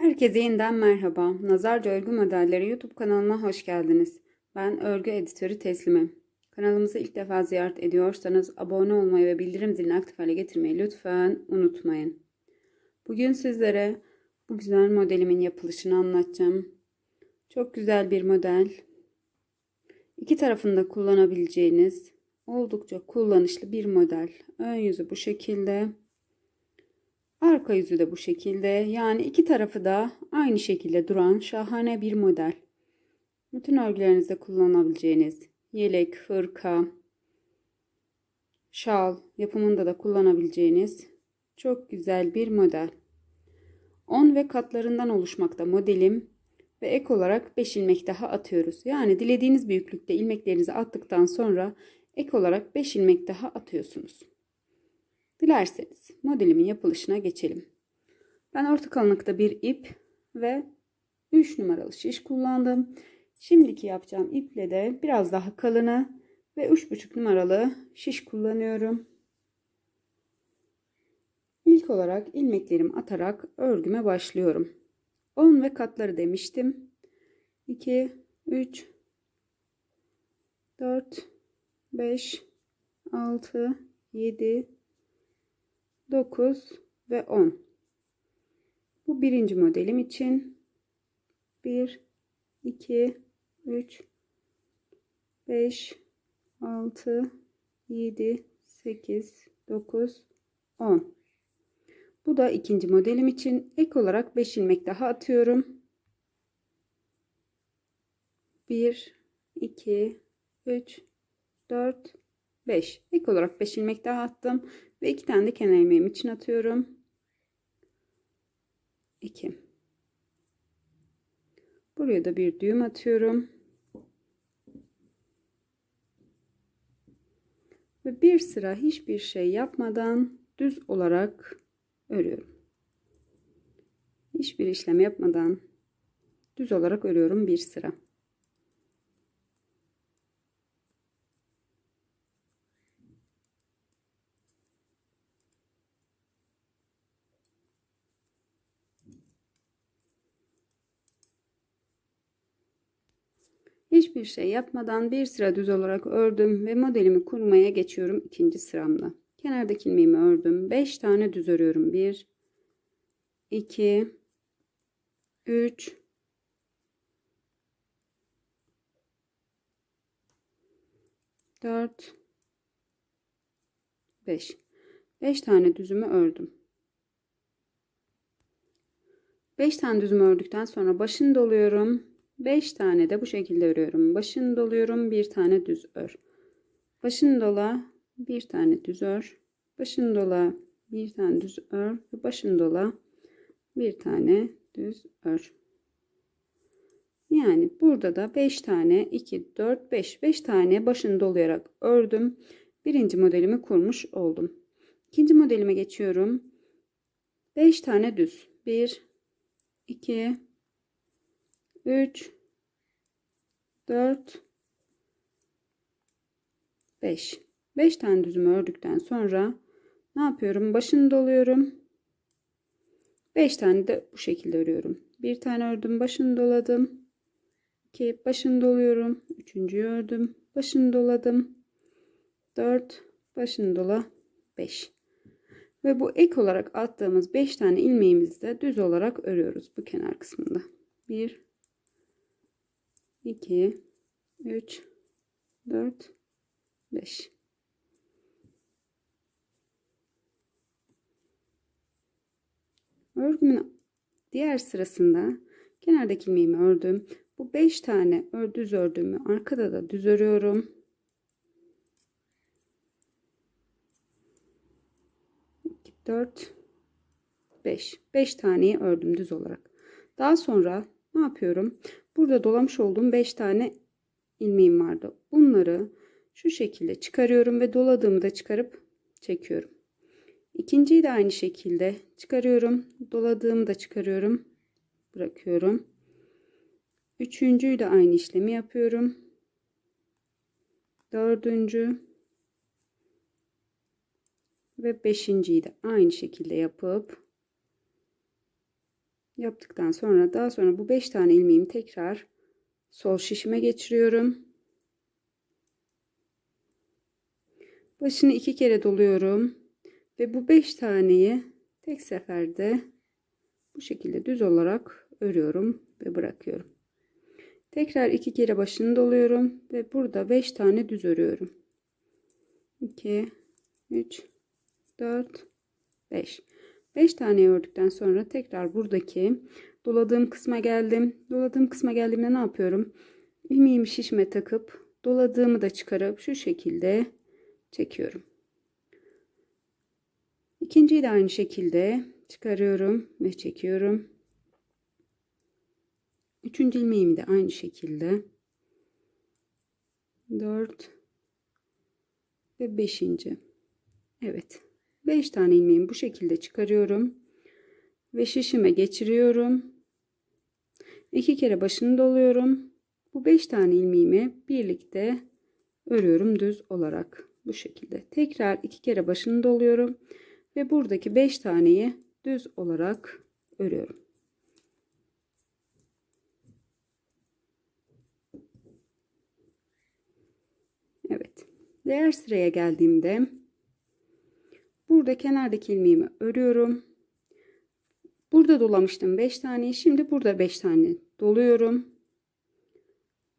Herkese yeniden merhaba. Nazarca Örgü Modelleri YouTube kanalıma hoş geldiniz. Ben örgü editörü Teslimim. Kanalımızı ilk defa ziyaret ediyorsanız abone olmayı ve bildirim zilini aktif hale getirmeyi lütfen unutmayın. Bugün sizlere bu güzel modelimin yapılışını anlatacağım. Çok güzel bir model. İki tarafında kullanabileceğiniz oldukça kullanışlı bir model. Ön yüzü bu şekilde. Arka yüzü de bu şekilde. Yani iki tarafı da aynı şekilde duran şahane bir model. Bütün örgülerinizde kullanabileceğiniz yelek, hırka, şal yapımında da kullanabileceğiniz çok güzel bir model. 10 ve katlarından oluşmakta modelim ve ek olarak 5 ilmek daha atıyoruz. Yani dilediğiniz büyüklükte ilmeklerinizi attıktan sonra ek olarak 5 ilmek daha atıyorsunuz. Dilerseniz modelimin yapılışına geçelim. Ben orta kalınlıkta bir ip ve 3 numaralı şiş kullandım. Şimdiki yapacağım iple de biraz daha kalını ve 3,5 numaralı şiş kullanıyorum. İlk olarak ilmeklerimi atarak örgüme başlıyorum. 10 ve katları demiştim. 2, 3, 4, 5, 6, 7, 9 ve 10. Bu birinci modelim için 1, 2, 3, 5, 6, 7, 8, 9, 10. Bu da ikinci modelim için ek olarak 5 ilmek daha atıyorum. 1, 2, 3, 4, 5. Ek olarak 5 ilmek daha attım. Ve iki tane de kenar ilmeğim için atıyorum. 2. Buraya da bir düğüm atıyorum. Ve bir sıra hiçbir şey yapmadan düz olarak örüyorum. Hiçbir işlem yapmadan düz olarak örüyorum bir sıra. Hiçbir şey yapmadan bir sıra düz olarak ördüm ve modelimi kurmaya geçiyorum ikinci sıramda. Kenardaki ilmeğimi ördüm. 5 tane düz örüyorum. 1 2 3 4 5 5 tane düzümü ördüm. 5 tane düzümü ördükten sonra başını doluyorum. 5 tane de bu şekilde örüyorum. Başını doluyorum. Bir tane düz ör. Başını dola. Bir tane düz ör. Başını dola. Bir tane düz ör. Ve başını dola. Bir tane düz ör. Yani burada da 5 tane 2 4 5 5 tane başını dolayarak ördüm. Birinci modelimi kurmuş oldum. İkinci modelime geçiyorum. 5 tane düz. 1 2 3 4 5 5 tane düzümü ördükten sonra ne yapıyorum? Başını doluyorum. 5 tane de bu şekilde örüyorum. Bir tane ördüm, başını doladım. 2 başını doluyorum. Üçüncüyü ördüm, başını doladım. 4 başını dola 5. Ve bu ek olarak attığımız 5 tane ilmeğimizi de düz olarak örüyoruz bu kenar kısmında. 1 2 3 4 5 Örgümün diğer sırasında kenardaki ilmeğimi ördüm. Bu 5 tane düz ördüğümü arkada da düz örüyorum. 2 4 5 5 taneyi ördüm düz olarak. Daha sonra ne yapıyorum? Burada dolamış olduğum 5 tane ilmeğim vardı. Bunları şu şekilde çıkarıyorum ve doladığımı da çıkarıp çekiyorum. İkinciyi de aynı şekilde çıkarıyorum. Doladığımı da çıkarıyorum. Bırakıyorum. Üçüncüyü de aynı işlemi yapıyorum. Dördüncü ve beşinciyi de aynı şekilde yapıp yaptıktan sonra daha sonra bu 5 tane ilmeğimi tekrar sol şişime geçiriyorum. Başını iki kere doluyorum ve bu 5 taneyi tek seferde bu şekilde düz olarak örüyorum ve bırakıyorum. Tekrar iki kere başını doluyorum ve burada 5 tane düz örüyorum. 2 3 4 5 5 tane ördükten sonra tekrar buradaki doladığım kısma geldim. Doladığım kısma geldiğimde ne yapıyorum? İlmeğimi şişme takıp doladığımı da çıkarıp şu şekilde çekiyorum. İkinciyi de aynı şekilde çıkarıyorum ve çekiyorum. Üçüncü ilmeğimi de aynı şekilde. Dört ve beşinci. Evet. Beş tane ilmeğimi bu şekilde çıkarıyorum. Ve şişime geçiriyorum. İki kere başını doluyorum. Bu beş tane ilmeğimi birlikte örüyorum düz olarak. Bu şekilde. Tekrar iki kere başını doluyorum. Ve buradaki beş taneyi düz olarak örüyorum. Evet. Diğer sıraya geldiğimde burada kenardaki ilmeğimi örüyorum. Burada dolamıştım 5 tane. Şimdi burada 5 tane doluyorum.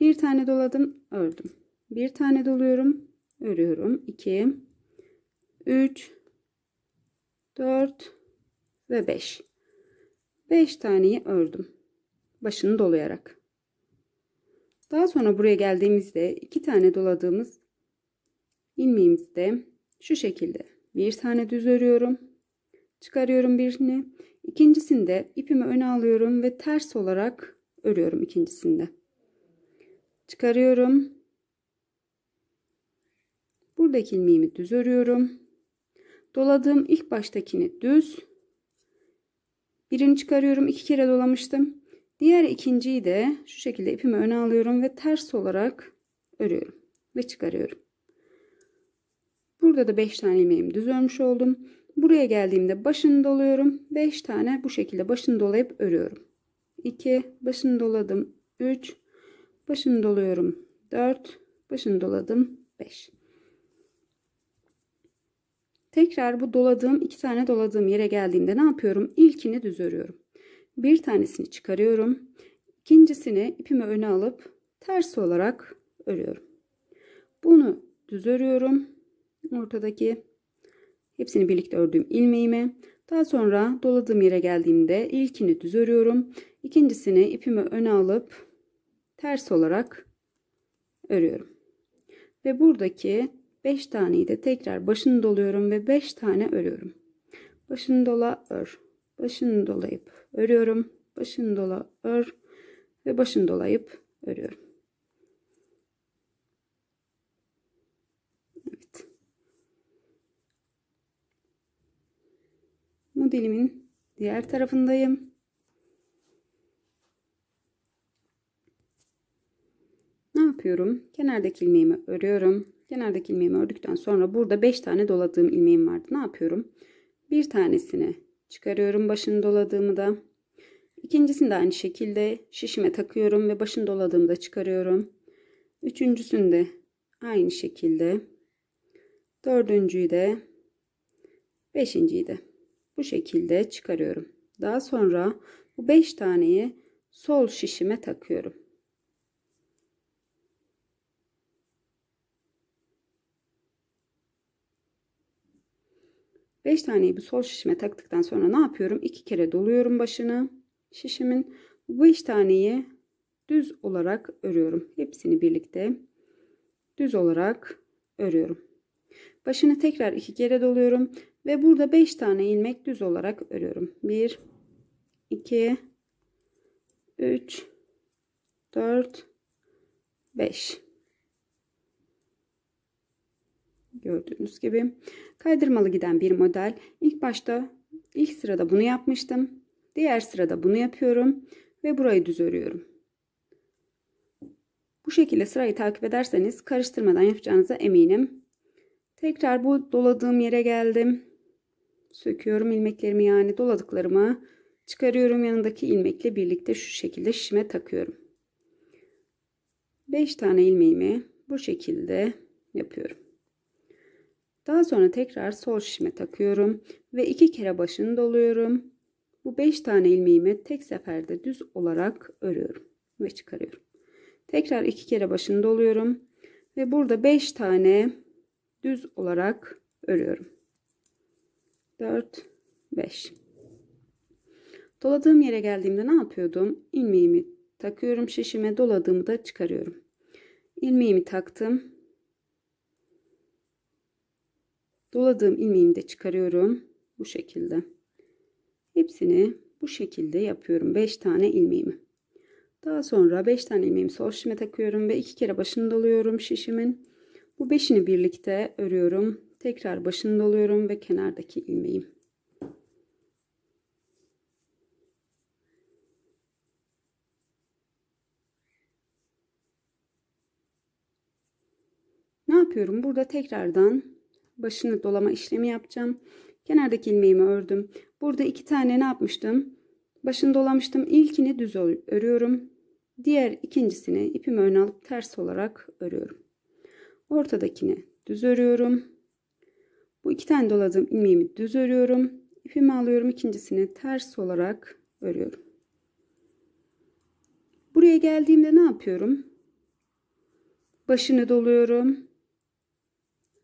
Bir tane doladım, ördüm. Bir tane doluyorum, örüyorum. 2 3 4 ve 5. 5 taneyi ördüm. Başını dolayarak. Daha sonra buraya geldiğimizde iki tane doladığımız ilmeğimizde şu şekilde bir tane düz örüyorum. Çıkarıyorum birini. İkincisinde ipimi öne alıyorum ve ters olarak örüyorum ikincisinde. Çıkarıyorum. Buradaki ilmeğimi düz örüyorum. Doladığım ilk baştakini düz. Birini çıkarıyorum. iki kere dolamıştım. Diğer ikinciyi de şu şekilde ipimi öne alıyorum ve ters olarak örüyorum ve çıkarıyorum. Burada da 5 tane ilmeğimi düz örmüş oldum. Buraya geldiğimde başını doluyorum. 5 tane bu şekilde başını dolayıp örüyorum. 2 başını doladım. 3 başını doluyorum. 4 başını doladım. 5 Tekrar bu doladığım iki tane doladığım yere geldiğimde ne yapıyorum? İlkini düz örüyorum. Bir tanesini çıkarıyorum. İkincisini ipimi öne alıp ters olarak örüyorum. Bunu düz örüyorum. Ortadaki hepsini birlikte ördüğüm ilmeğimi. Daha sonra doladığım yere geldiğimde ilkini düz örüyorum. İkincisini ipimi öne alıp ters olarak örüyorum. Ve buradaki 5 taneyi de tekrar başını doluyorum ve 5 tane örüyorum. Başını dola ör. Başını dolayıp örüyorum. Başını dola ör ve başını dolayıp örüyorum. Evet. Modelimin diğer tarafındayım. Ne yapıyorum? Kenardaki ilmeğimi örüyorum. Kenardaki ilmeğimi ördükten sonra burada 5 tane doladığım ilmeğim vardı. Ne yapıyorum? Bir tanesini çıkarıyorum başını doladığımı da. İkincisini de aynı şekilde şişime takıyorum ve başını doladığımı da çıkarıyorum. Üçüncüsünü de aynı şekilde. Dördüncüyü de beşinciyi de bu şekilde çıkarıyorum. Daha sonra bu 5 taneyi sol şişime takıyorum. 5 taneyi bu sol şişime taktıktan sonra ne yapıyorum? 2 kere doluyorum başını şişimin. Bu 5 taneyi düz olarak örüyorum. Hepsini birlikte düz olarak örüyorum. Başını tekrar 2 kere doluyorum ve burada 5 tane ilmek düz olarak örüyorum. 1 2 3 4 5 Gördüğünüz gibi kaydırmalı giden bir model. İlk başta ilk sırada bunu yapmıştım. Diğer sırada bunu yapıyorum ve burayı düz örüyorum. Bu şekilde sırayı takip ederseniz karıştırmadan yapacağınıza eminim. Tekrar bu doladığım yere geldim. Söküyorum ilmeklerimi yani doladıklarımı Çıkarıyorum yanındaki ilmekle birlikte şu şekilde şişime takıyorum. 5 tane ilmeğimi bu şekilde yapıyorum. Daha sonra tekrar sol şişime takıyorum ve iki kere başını doluyorum. Bu 5 tane ilmeğimi tek seferde düz olarak örüyorum ve çıkarıyorum. Tekrar iki kere başını doluyorum ve burada 5 tane düz olarak örüyorum. 4 5 Doladığım yere geldiğimde ne yapıyordum? İlmeğimi takıyorum şişime, doladığımı da çıkarıyorum. İlmeğimi taktım. Doladığım ilmeğimi de çıkarıyorum. Bu şekilde. Hepsini bu şekilde yapıyorum. 5 tane ilmeğimi. Daha sonra 5 tane ilmeğimi sol şişime takıyorum ve iki kere başını doluyorum şişimin. Bu beşini birlikte örüyorum. Tekrar başını doluyorum ve kenardaki ilmeğim. Ne yapıyorum? Burada tekrardan başını dolama işlemi yapacağım. Kenardaki ilmeğimi ördüm. Burada iki tane ne yapmıştım? Başını dolamıştım. İlkini düz örüyorum. Diğer ikincisini ipimi öne alıp ters olarak örüyorum. Ortadakini düz örüyorum. Bu iki tane doladığım ilmeğimi düz örüyorum. İpimi alıyorum. ikincisini ters olarak örüyorum. Buraya geldiğimde ne yapıyorum? Başını doluyorum.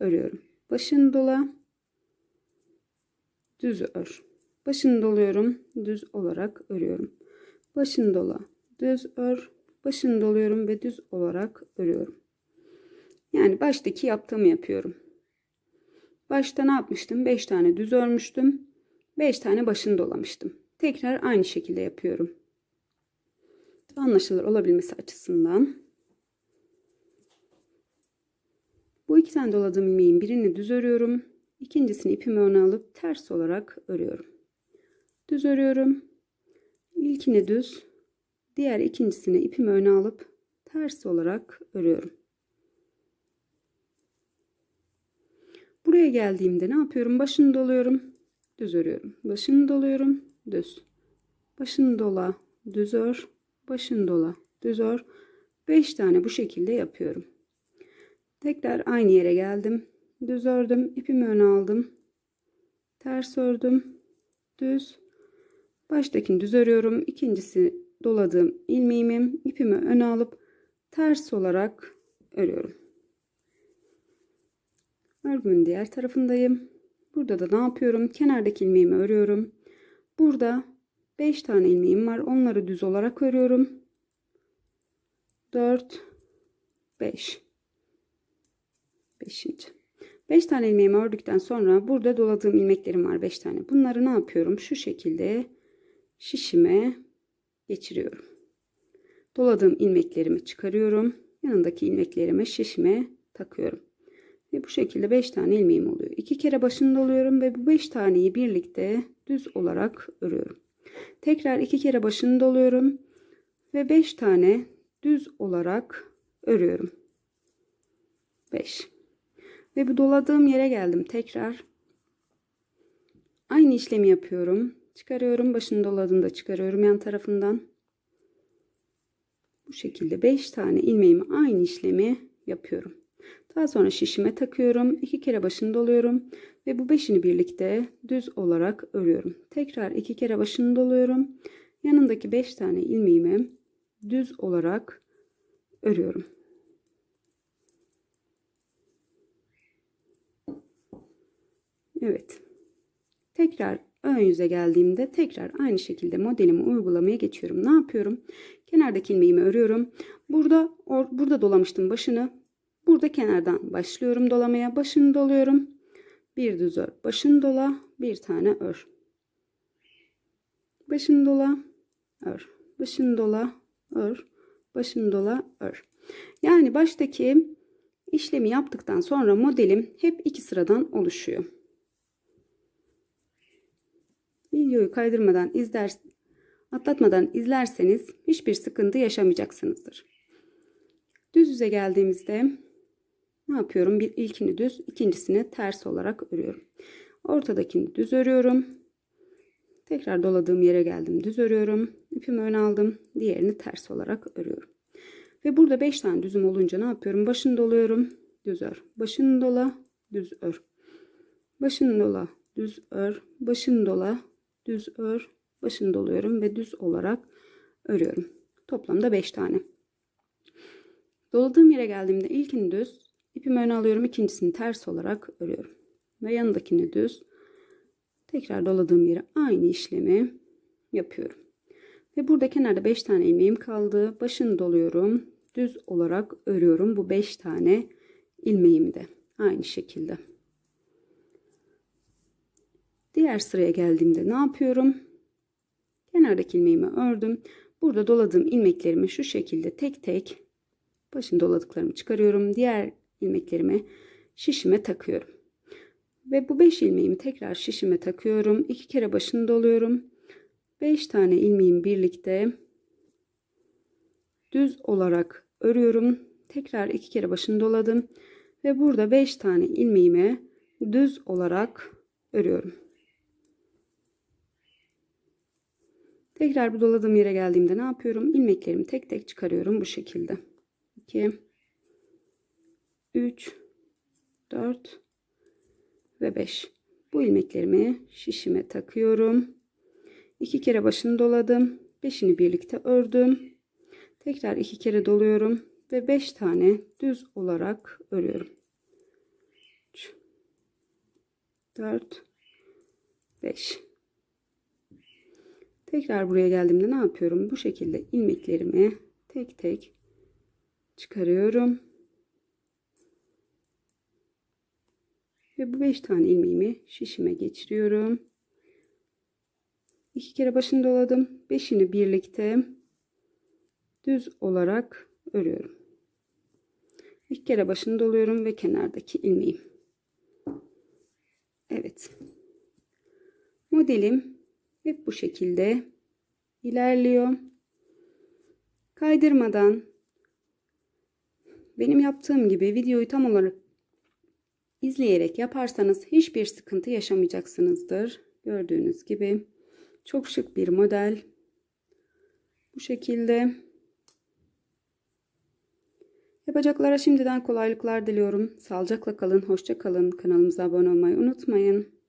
Örüyorum. Başını dola. Düz ör. Başını doluyorum. Düz olarak örüyorum. Başını dola. Düz ör. Başını doluyorum ve düz olarak örüyorum. Yani baştaki yaptığımı yapıyorum. Başta ne yapmıştım? 5 tane düz örmüştüm. 5 tane başını dolamıştım. Tekrar aynı şekilde yapıyorum. Anlaşılır olabilmesi açısından. Bu iki tane doladığım ilmeğin birini düz örüyorum. İkincisini ipimi öne alıp ters olarak örüyorum. Düz örüyorum. İlkini düz, diğer ikincisini ipimi öne alıp ters olarak örüyorum. Buraya geldiğimde ne yapıyorum? Başını doluyorum, düz örüyorum. Başını doluyorum, düz. Başını dola, düz ör, başını dola, düz ör. 5 tane bu şekilde yapıyorum. Tekrar aynı yere geldim. Düz ördüm, ipimi öne aldım. Ters ördüm, düz. Baştakini düz örüyorum. İkincisi doladığım ilmeğimi ipimi öne alıp ters olarak örüyorum. Örgümün diğer tarafındayım. Burada da ne yapıyorum? Kenardaki ilmeğimi örüyorum. Burada 5 tane ilmeğim var. Onları düz olarak örüyorum. 4 5 5. 5 tane ilmeğimi ördükten sonra burada doladığım ilmeklerim var 5 tane. Bunları ne yapıyorum? Şu şekilde şişime geçiriyorum. Doladığım ilmeklerimi çıkarıyorum. Yanındaki ilmeklerimi şişime takıyorum. Ve bu şekilde 5 tane ilmeğim oluyor. 2 kere başını doluyorum ve bu 5 taneyi birlikte düz olarak örüyorum. Tekrar 2 kere başını doluyorum ve 5 tane düz olarak örüyorum. 5 ve bu doladığım yere geldim tekrar. Aynı işlemi yapıyorum. Çıkarıyorum. Başını doladığında çıkarıyorum yan tarafından. Bu şekilde 5 tane ilmeğimi aynı işlemi yapıyorum. Daha sonra şişime takıyorum. 2 kere başını doluyorum. Ve bu beşini birlikte düz olarak örüyorum. Tekrar 2 kere başını doluyorum. Yanındaki 5 tane ilmeğimi düz olarak örüyorum. Evet. Tekrar ön yüze geldiğimde tekrar aynı şekilde modelimi uygulamaya geçiyorum. Ne yapıyorum? Kenardaki ilmeğimi örüyorum. Burada or, burada dolamıştım başını. Burada kenardan başlıyorum dolamaya. Başını doluyorum. Bir düz ör. Başını dola. Bir tane ör. Başını dola. Ör. Başını dola. Ör. Başını dola. Ör. Yani baştaki işlemi yaptıktan sonra modelim hep iki sıradan oluşuyor. Videoyu kaydırmadan izler, atlatmadan izlerseniz hiçbir sıkıntı yaşamayacaksınızdır. Düz yüze geldiğimizde ne yapıyorum? Bir ilkini düz, ikincisini ters olarak örüyorum. Ortadakini düz örüyorum. Tekrar doladığım yere geldim. Düz örüyorum. İpimi öne aldım. Diğerini ters olarak örüyorum. Ve burada 5 tane düzüm olunca ne yapıyorum? Başını doluyorum. Düz ör. Başını dola. Düz ör. Başını dola. Düz ör. Başını dola. Düz ör. Başını doluyorum ve düz olarak örüyorum. Toplamda 5 tane. Doladığım yere geldiğimde ilkini düz, ipimi öne alıyorum, ikincisini ters olarak örüyorum. Ve yanındakini düz. Tekrar doladığım yere aynı işlemi yapıyorum. Ve burada kenarda 5 tane ilmeğim kaldı. Başını doluyorum. Düz olarak örüyorum bu 5 tane ilmeğimi de. Aynı şekilde. Diğer sıraya geldiğimde ne yapıyorum? Kenardaki ilmeğimi ördüm. Burada doladığım ilmeklerimi şu şekilde tek tek başını doladıklarımı çıkarıyorum. Diğer ilmeklerimi şişime takıyorum. Ve bu 5 ilmeğimi tekrar şişime takıyorum. 2 kere başını doluyorum. 5 tane ilmeğimi birlikte düz olarak örüyorum. Tekrar 2 kere başını doladım. Ve burada 5 tane ilmeğimi düz olarak örüyorum. Tekrar bu doladığım yere geldiğimde ne yapıyorum? İlmeklerimi tek tek çıkarıyorum bu şekilde. 2 3 4 ve 5. Bu ilmeklerimi şişime takıyorum. 2 kere başını doladım. 5'ini birlikte ördüm. Tekrar 2 kere doluyorum ve 5 tane düz olarak örüyorum. 3 4 5 Tekrar buraya geldiğimde ne yapıyorum? Bu şekilde ilmeklerimi tek tek çıkarıyorum. Ve bu 5 tane ilmeğimi şişime geçiriyorum. 2 kere başını doladım. 5'ini birlikte düz olarak örüyorum. 2 kere başını doluyorum ve kenardaki ilmeğim. Evet. Modelim hep bu şekilde ilerliyor. Kaydırmadan benim yaptığım gibi videoyu tam olarak izleyerek yaparsanız hiçbir sıkıntı yaşamayacaksınızdır. Gördüğünüz gibi çok şık bir model. Bu şekilde. Yapacaklara şimdiden kolaylıklar diliyorum. Sağlıcakla kalın, hoşça kalın. Kanalımıza abone olmayı unutmayın.